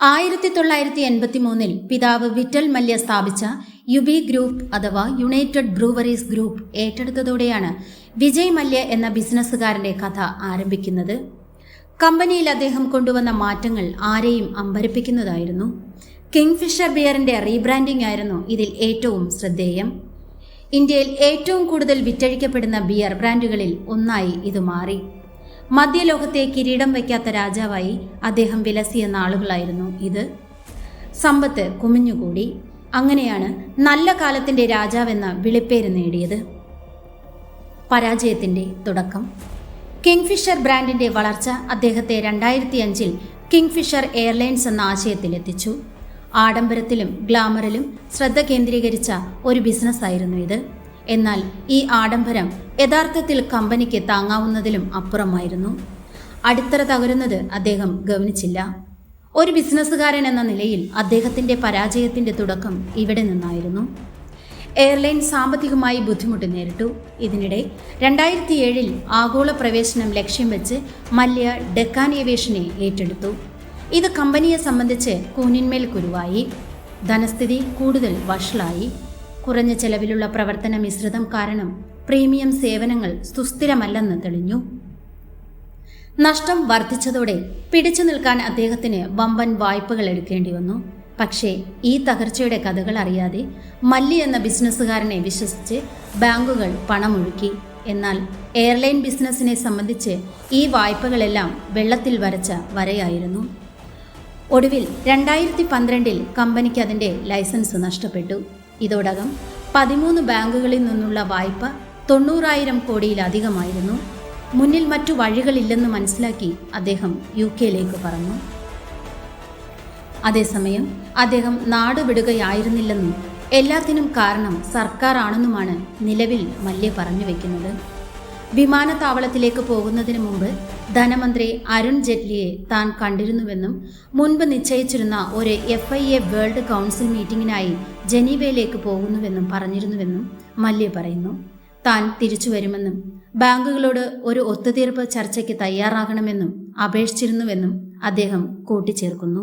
ആയിരത്തി തൊള്ളായിരത്തി എൺപത്തി മൂന്നിൽ പിതാവ് വിറ്റൽ മല്യ സ്ഥാപിച്ച യുബി ഗ്രൂപ്പ് അഥവാ യുണൈറ്റഡ് ബ്രൂവറീസ് ഗ്രൂപ്പ് ഏറ്റെടുത്തതോടെയാണ് വിജയ് മല്യ എന്ന ബിസിനസ്സുകാരന്റെ കഥ ആരംഭിക്കുന്നത്. കമ്പനിയിൽ അദ്ദേഹം കൊണ്ടുവന്ന മാറ്റങ്ങൾ ആരെയും അമ്പരപ്പിക്കുന്നതായിരുന്നു. കിങ്ഫിഷർ ബിയറിന്റെ റീബ്രാൻഡിംഗ് ആയിരുന്നു ഇതിൽ ഏറ്റവും ശ്രദ്ധേയം. ഇന്ത്യയിൽ ഏറ്റവും കൂടുതൽ വിറ്റഴിക്കപ്പെടുന്ന ബിയർ ബ്രാൻഡുകളിൽ ഒന്നായി ഇത് മാറി. മധ്യലോകത്തെ കിരീടം വയ്ക്കാത്ത രാജാവായി അദ്ദേഹം വിലസിയ നാളുകളായിരുന്നു ഇത്. സമ്പത്ത് കുമിഞ്ഞുകൂടി. അങ്ങനെയാണ് നല്ല കാലത്തിന്റെ രാജാവെന്ന വിളിപ്പേര് നേടിയത്. പരാജയത്തിന്റെ തുടക്കം. കിങ്ഫിഷർ ബ്രാൻഡിന്റെ വളർച്ച അദ്ദേഹത്തെ രണ്ടായിരത്തി അഞ്ചിൽ കിങ്ഫിഷർ എയർലൈൻസ് എന്ന ആശയത്തിലെത്തിച്ചു. ആഡംബരത്തിലും ഗ്ലാമറിലും ശ്രദ്ധ കേന്ദ്രീകരിച്ച ഒരു ബിസിനസ്സായിരുന്നു ഇത്. എന്നാൽ ഈ ആഡംബരം യഥാർത്ഥത്തിൽ കമ്പനിക്ക് താങ്ങാവുന്നതിലും അപ്പുറമായിരുന്നു. അടിത്തറ തകരുന്നത് അദ്ദേഹം ഗവനിച്ചില്ല. ഒരു ബിസിനസ്സുകാരൻ എന്ന നിലയിൽ അദ്ദേഹത്തിന്റെ പരാജയത്തിന്റെ തുടക്കം ഇവിടെ നിന്നായിരുന്നു. എയർലൈൻ സാമ്പത്തികമായി ബുദ്ധിമുട്ട് നേരിട്ടു. ഇതിനിടെ രണ്ടായിരത്തി ഏഴിൽ ആഗോള പ്രവേശനം ലക്ഷ്യം വെച്ച് മല്യ ഡെക്കാൻ ഏവിയേഷനെ ഏറ്റെടുത്തു. ഇത് കമ്പനിയെ സംബന്ധിച്ച് കൂനിന്മേൽ കുരുവായി. ധനസ്ഥിതി കൂടുതൽ വഷളായി. കുറഞ്ഞ ചെലവിലുള്ള പ്രവർത്തന മിശ്രിതം കാരണം പ്രീമിയം സേവനങ്ങൾ സുസ്ഥിരമല്ലെന്ന് തെളിഞ്ഞു. നഷ്ടം വർദ്ധിച്ചതോടെ പിടിച്ചു നിൽക്കാൻ അദ്ദേഹത്തിന് വമ്പൻ വായ്പകൾ എടുക്കേണ്ടി വന്നു. പക്ഷേ ഈ തകർച്ചയുടെ കഥകൾ അറിയാതെ മല്ലി എന്ന ബിസിനസ്സുകാരനെ വിശ്വസിച്ച് ബാങ്കുകൾ പണമൊഴുക്കി. എന്നാൽ എയർലൈൻ ബിസിനസ്സിനെ സംബന്ധിച്ച് ഈ വായ്പകളെല്ലാം വെള്ളത്തിൽ വരച്ച വരയായിരുന്നു. ഒടുവിൽ രണ്ടായിരത്തി പന്ത്രണ്ടിൽ കമ്പനിക്ക് അതിന്റെ ലൈസൻസ് നഷ്ടപ്പെട്ടു. ഇതോടകം പതിമൂന്ന് ബാങ്കുകളിൽ നിന്നുള്ള വായ്പ തൊണ്ണൂറായിരം കോടിയിലധികമായിരുന്നു. മുന്നിൽ മറ്റു വഴികളില്ലെന്ന് മനസ്സിലാക്കി അദ്ദേഹം യു കെയിലേക്ക് പറഞ്ഞു അതേസമയം അദ്ദേഹം നാട് വിടുകയായിരുന്നില്ലെന്നും എല്ലാത്തിനും കാരണം സർക്കാർ ആണെന്നുമാണ് നിലവിൽ മല്യ പറഞ്ഞു വെക്കുന്നത്. വിമാനത്താവളത്തിലേക്ക് പോകുന്നതിന് മുമ്പ് ധനമന്ത്രി അരുൺ ജെയ്റ്റ്ലിയെ താൻ കണ്ടിരുന്നുവെന്നും മുൻപ് നിശ്ചയിച്ചിരുന്ന ഒരു F I A world council മീറ്റിംഗിനായി ജനീവയിലേക്ക് പോകുന്നുവെന്നും പറഞ്ഞിരുന്നുവെന്നും മല്യ പറയുന്നു. താൻ തിരിച്ചു വരുമെന്നും ബാങ്കുകളോട് ഒരു ഒത്തുതീർപ്പ് ചർച്ചയ്ക്ക് തയ്യാറാകണമെന്നും അപേക്ഷിച്ചിരുന്നുവെന്നും അദ്ദേഹം കൂട്ടിച്ചേർക്കുന്നു.